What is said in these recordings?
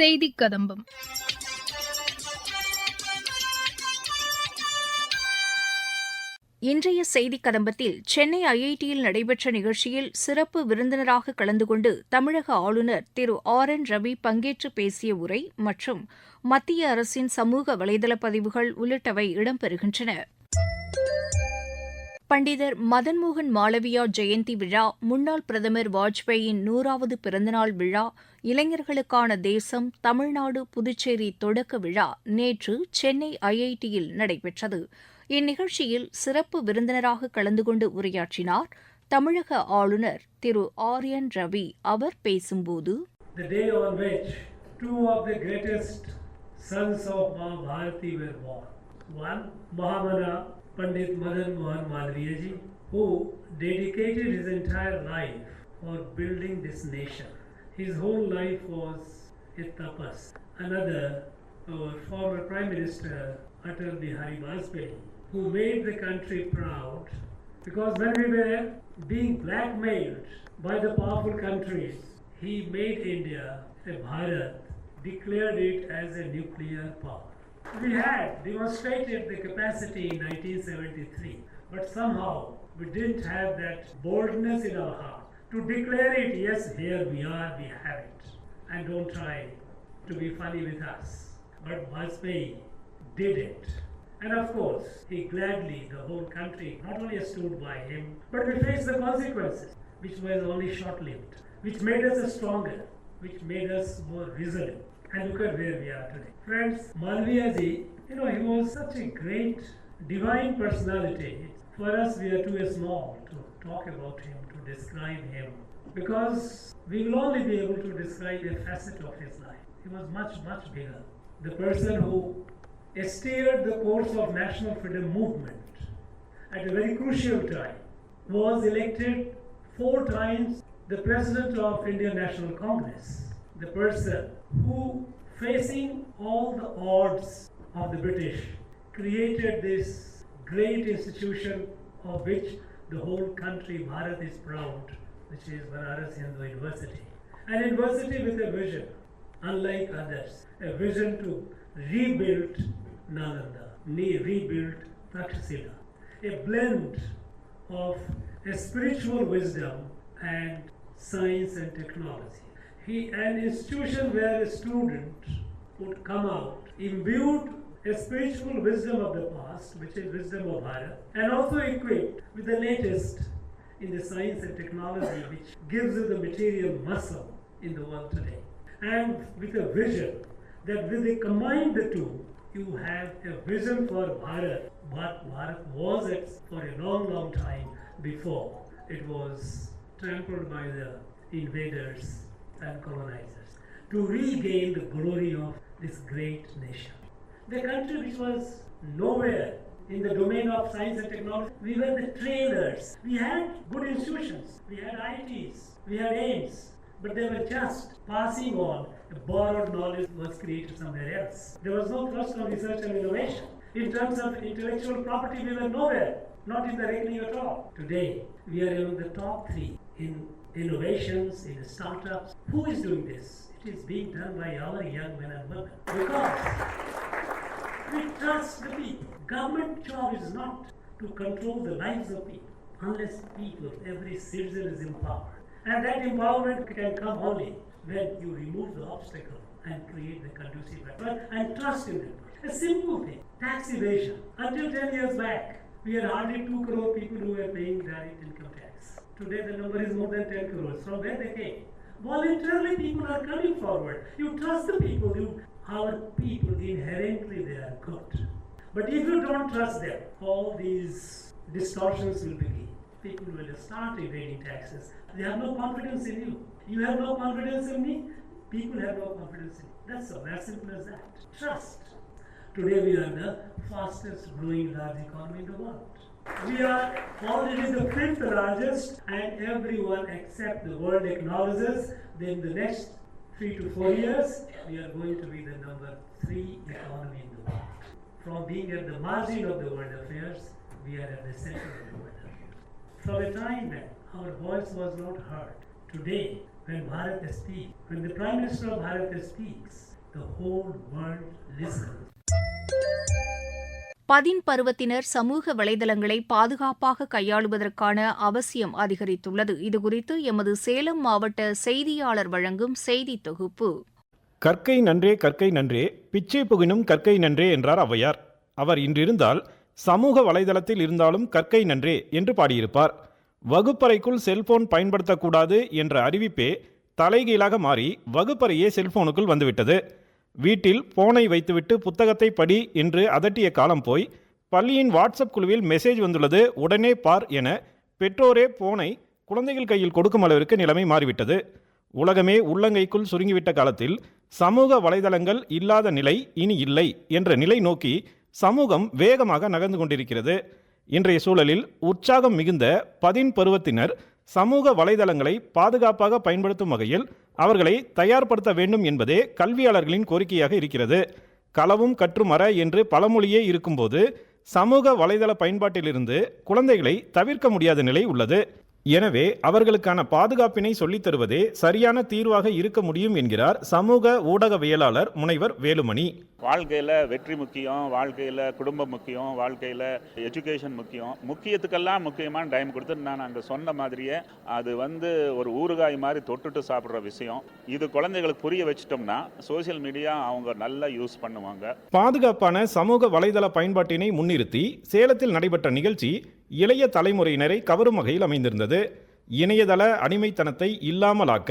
செய்தி கதம்பம். இன்றைய செய்திக் கதம்பத்தில் சென்னை ஐஐடியில் நடைபெற்ற நிகழ்ச்சியில் சிறப்பு விருந்தினராக கலந்து கொண்டு தமிழக ஆளுநர் திரு ஆர் என் ரவி பங்கேற்று பேசிய உரை மற்றும் மத்திய அரசின் சமூக வலைதள பதிவுகள் உள்ளிட்டவை இடம்பெறுகின்றன. பண்டிதர் மதன்மோகன் மாளவியா ஜெயந்தி விழா முன்னாள் பிரதமர் வாஜ்பேயின் நூறாவது பிறந்தநாள் விழா இளைஞர்களுக்கான தேசம் தமிழ்நாடு புதுச்சேரி தொடக்க விழா நேற்று சென்னை ஐஐடியில் நடைபெற்றது இந்நிகழ்ச்சியில் சிறப்பு விருந்தினராக கலந்து கொண்டு உரையாற்றினார் தமிழக ஆளுநர் திரு ஆர் என் ரவி அவர் பேசும்போது. One, Mahamana Pandit Madan Mohan Malviya ji, who dedicated his entire life for building this nation. His whole life was a tapas. Another, our former Prime Minister Atal Bihari Vajpayee, who made the country proud because when we were being blackmailed by the powerful countries, he made India a Bharat, declared it as a nuclear power. We had demonstrated the capacity in 1973, but somehow we didn't have that boldness in our heart to declare it, yes, here we are, we have it. And don't try to be funny with us. But Vajpayee did it. And of course, he gladly, the whole country, not only stood by him, but we faced the consequences, which was only short lived, which made us stronger, which made us more resilient. And look at where we are today. Friends, Malviya ji, you know, he was such a great, divine personality. For us, we are too small to talk about him, to describe him, because we will only be able to describe a facet of his life. He was much, much bigger. The person who steered the course of national freedom movement at a very crucial time was elected four times the president of Indian National Congress, the person who, facing all the odds of the British, created this great institution of which the whole country, Bharat, is proud, which is Banaras Hindu University. An university with a vision, unlike others, a vision to rebuild Nalanda, rebuild Takshashila, a blend of a spiritual wisdom and science and technology. He, an institution where a student would come out imbued a spiritual wisdom of the past, which is wisdom of Bharat, and also equipped with the latest in the science and technology, which gives you the material muscle in the world today, and with a vision that when they combine the two, you have a vision for Bharat. What Bharat was it for a long, long time before it was trampled by the invaders and colonizers to regain the glory of this great nation. The country which was nowhere in the domain of science and technology, we were the trailers. We had good institutions, we had ITs, we had aims, but they were just passing on the borrowed knowledge was created somewhere else. There was no thrust on research and innovation. In terms of intellectual property, we were nowhere, not in the reckoning at all. Today, we are among the top three in innovations, in startups. Who is doing this? It is being done by our young men and women. Because we trust the people. Government job is not to control the lives of people unless people, every citizen is empowered. And that empowerment can come only when you remove the obstacle and create the conducive environment and trust in them. A simple thing, tax evasion. Until 10 years back, we had hardly 2 crore people who were paying direct income tax. Today the number is more than 10 crores. From where they came? Voluntarily people are coming forward. You trust the people. You, our people inherently they are good. But if you don't trust them, all these distortions will begin. People will start evading taxes. They have no confidence in you. You have no confidence in me. People have no confidence in you. That's so as simple as that. Trust. Today we are the fastest growing large economy in the world. We are already the fifth largest, and everyone except the world acknowledges that in the next three to four years, we are going to be the number three economy in the world. From being at the margin of the world affairs, we are at the center of the world affairs. From a time when our voice was not heard, today, when Bharat speaks, when the Prime Minister of Bharat speaks, the whole world listens. பதின் பருவத்தினர் சமூக வலைதளங்களை பாதுகாப்பாக கையாளுவதற்கான அவசியம் அதிகரித்துள்ளது. இதுகுறித்து எமது சேலம் மாவட்ட செய்தியாளர் வழங்கும் செய்தி தொகுப்பு. கற்கை நன்றே கற்கை நன்றே பிச்சை புகினும் கற்கை நன்றே என்றார் ஔவையார். அவர் இன்றிருந்தால் சமூக வலைதளத்தில் இருந்தாலும் கற்கை நன்றே என்று பாடியிருப்பார். வகுப்பறைக்குள் செல்போன் பயன்படுத்தக்கூடாது என்ற அறிவிப்பே தலைகீழாக மாறி வகுப்பறையே செல்போனுக்குள் வந்துவிட்டது. வீட்டில் போனை வைத்துவிட்டு புத்தகத்தை படி என்று அதட்டிய காலம் போய் பள்ளியின் வாட்ஸ்அப் குழுவில் மெசேஜ் வந்துள்ளது உடனே பார் என பெற்றோரே போனை குழந்தைகள் கையில் கொடுக்கும் அளவிற்கு நிலைமை மாறிவிட்டது. உலகமே உள்ளங்கைக்குள் சுருங்கிவிட்ட காலத்தில் சமூக வலைதளங்கள் இல்லாத நிலை இனி இல்லை என்ற நிலை நோக்கி சமூகம் வேகமாக நகர்ந்து கொண்டிருக்கிறது. இன்றைய சூழலில் உற்சாகம் மிகுந்த பதின் பருவத்தினர் சமூக வலைதளங்களை பாதுகாப்பாக பயன்படுத்தும் வகையில் அவர்களை தயார்படுத்த வேண்டும் என்பதே கல்வியாளர்களின் கோரிக்கையாக இருக்கிறது. களவும் கற்றுமற என்று பழமொழியே இருக்கும்போது சமூக வலைதள பயன்பாட்டிலிருந்து குழந்தைகளை தவிர்க்க முடியாத நிலை உள்ளது. எனவே அவர்களுக்கான பாதுகாப்பினை சொல்லித் தருவதே சரியான தீர்வாக இருக்க முடியும் என்கிறார் சமூக ஊடகவியலாளர் முனைவர் வேலுமணி. வாழ்க்கையில் வெற்றி முக்கியம் வாழ்க்கையில் குடும்பம் முக்கியம் வாழ்க்கையில் எஜுகேஷன் முக்கியம். முக்கியத்துக்கெல்லாம் முக்கியமான டைம் கொடுத்து நான் அங்கே சொன்ன மாதிரியே அது வந்து ஒரு ஊறுகாய் மாதிரி தொட்டுட்டு சாப்பிட்ற விஷயம். இது குழந்தைகளுக்கு புரிய வச்சிட்டோம்னா சோஷியல் மீடியா அவங்க நல்லா யூஸ் பண்ணுவாங்க. பாதுகாப்பான சமூக வலைதள பயன்பாட்டினை முன்னிறுத்தி சேலத்தில் நடைபெற்ற நிகழ்ச்சி இளைய தலைமுறையினரை கவரும் வகையில் அமைந்திருந்தது. இணையதள அடிமைத்தனத்தை இல்லாமலாக்க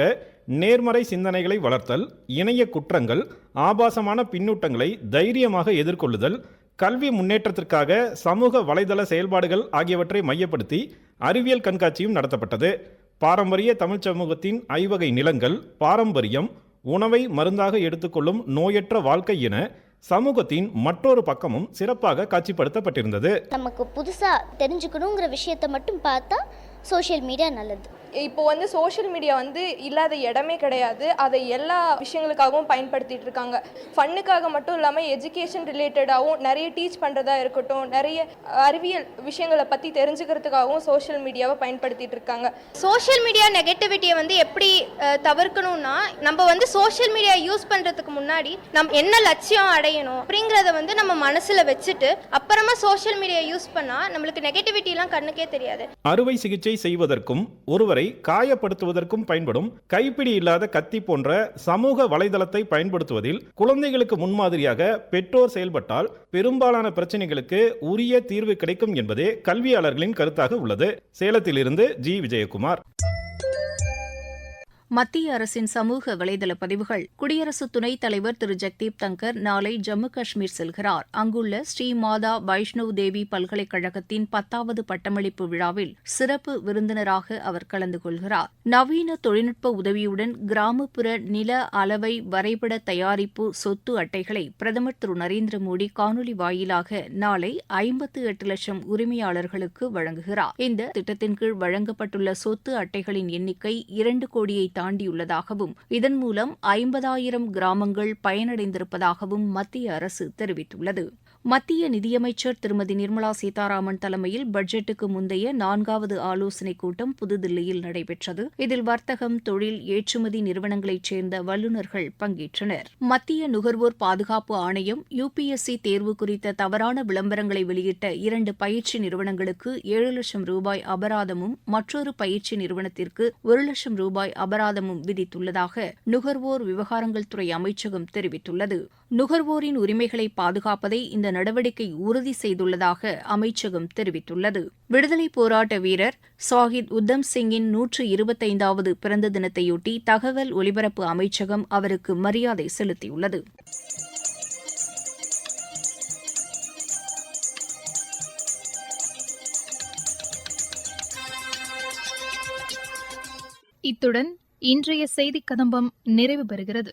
நேர்மறை சிந்தனைகளை வளர்த்தல் இணைய குற்றங்கள் ஆபாசமான பின்னூட்டங்களை தைரியமாக எதிர்கொள்ளுதல் கல்வி முன்னேற்றத்திற்காக சமூக வலைதள செயல்பாடுகள் ஆகியவற்றை மையப்படுத்தி அறிவியல் கண்காட்சியும் நடத்தப்பட்டது. பாரம்பரிய தமிழ்ச் சமூகத்தின் ஐவகை நிலங்கள் பாரம்பரியம் உணவை மருந்தாக எடுத்துக்கொள்ளும் நோயற்ற வாழ்க்கை என சமூகத்தின் மற்றொரு பக்கமும் சிறப்பாக காட்சிப்படுத்தப்பட்டிருந்தது. நமக்கு புதுசாக தெரிஞ்சுக்கணுங்கிற விஷயத்தை மட்டும் பார்த்தா சோஷியல் மீடியா நல்லது. இப்போ வந்து சோஷியல் மீடியா வந்து இல்லாத இடமே கிடையாது. அதை எல்லா விஷயங்களுக்காகவும் பயன்படுத்திட்டு இருக்காங்க ஃபன்னுக்காக மட்டும் இல்லாமல் எஜுகேஷன் ரிலேட்டடாகவும் நிறைய டீச் பண்ணுறதா இருக்கட்டும் நிறைய அறிவியல் விஷயங்களை பற்றி தெரிஞ்சுக்கிறதுக்காகவும் சோஷியல் மீடியாவை பயன்படுத்திட்டு இருக்காங்க சோஷியல் மீடியா நெகட்டிவிட்டியை வந்து எப்படி தவிர்க்கணும்னா நம்ம வந்து சோஷியல் மீடியா யூஸ் பண்ணுறதுக்கு முன்னாடி நம்ம என்ன லட்சியம் அடையணும் அப்படிங்கிறத வந்து நம்ம மனசில் வச்சுட்டு அப்புறமா சோஷியல் மீடியா யூஸ் பண்ணால் நம்மளுக்கு நெகட்டிவிட்டிலாம் கண்ணுக்கே தெரியாது. அறுவை சிகிச்சை செய்வதற்கும் ஒருவரை காயப்படுத்துவதற்கும் பயன்படும் கைப்பிடி இல்லாத கத்தி போன்ற சமூக வலைதளத்தை பயன்படுத்துவதில் குழந்தைகளுக்கு முன்மாதிரியாக பெற்றோர் செயல்பட்டால் பெரும்பாலான பிரச்சனைகளுக்கு உரிய தீர்வு கிடைக்கும் என்பதே கல்வியாளர்களின் கருத்தாக உள்ளது. சேலத்திலிருந்து ஜி. விஜயகுமார். மத்திய அரசின் சமூக வலைதள பதிவுகள். குடியரசு துணைத் தலைவர் திரு. ஜெக்தீப் தங்கர் நாளை ஜம்மு காஷ்மீர் செல்கிறார். அங்குள்ள ஸ்ரீ மாதா வைஷ்ணவ் தேவி பல்கலைக்கழகத்தின் பத்தாவது பட்டமளிப்பு விழாவில் சிறப்பு விருந்தினராக அவர் கலந்து கொள்கிறார். நவீன தொழில்நுட்ப உதவியுடன் கிராமப்புற நில அளவை வரைபட தயாரிப்பு சொத்து அட்டைகளை பிரதமர் திரு. நரேந்திர மோடி காணொலி வாயிலாக நாளை ஐம்பத்து எட்டு லட்சம் உரிமையாளர்களுக்கு வழங்குகிறார். இந்த திட்டத்தின் கீழ் வழங்கப்பட்டுள்ள சொத்து அட்டைகளின் எண்ணிக்கை இரண்டு கோடியை தாண்டியுள்ளதாகவும் இதன் மூலம் ஐம்பதாயிரம் கிராமங்கள் பயனடைந்திருப்பதாகவும் மத்திய அரசு தெரிவித்துள்ளது. மத்திய நிதியமைச்சர் திருமதி நிர்மலா சீதாராமன் தலைமையில் பட்ஜெட்டுக்கு முந்தைய நான்காவது ஆலோசனைக் கூட்டம் புதுதில்லியில் நடைபெற்றது. இதில் வர்த்தகம் தொழில் ஏற்றுமதி நிறுவனங்களைச் சேர்ந்த வல்லுநர்கள் பங்கேற்றனர். மத்திய நுகர்வோர் பாதுகாப்பு ஆணையம் யுபிஎஸ்சி தேர்வு குறித்த தவறான விளம்பரங்களை வெளியிட்ட இரண்டு பயிற்சி நிறுவனங்களுக்கு ஏழு லட்சம் ரூபாய் அபராதமும் மற்றொரு பயிற்சி நிறுவனத்திற்கு ஒரு லட்சம் ரூபாய் அபராதமும் விதித்துள்ளதாக நுகர்வோர் விவகாரங்கள் துறை அமைச்சகம் தெரிவித்துள்ளது. நுகர்வோரின் உரிமைகளை பாதுகாப்பதை இந்த நடவடிக்கை உறுதி செய்துள்ளதாக அமைச்சகம் தெரிவித்துள்ளது. விடுதலை போராட்ட வீரர் சாஹித் உத்தம் சிங்கின் நூற்று இருபத்தைந்தாவது பிறந்த தினத்தையொட்டி தகவல் ஒலிபரப்பு அமைச்சகம் அவருக்கு மரியாதை செலுத்தியுள்ளது. இத்துடன் இன்றைய செய்திக் கதம்பம் நிறைவு பெறுகிறது.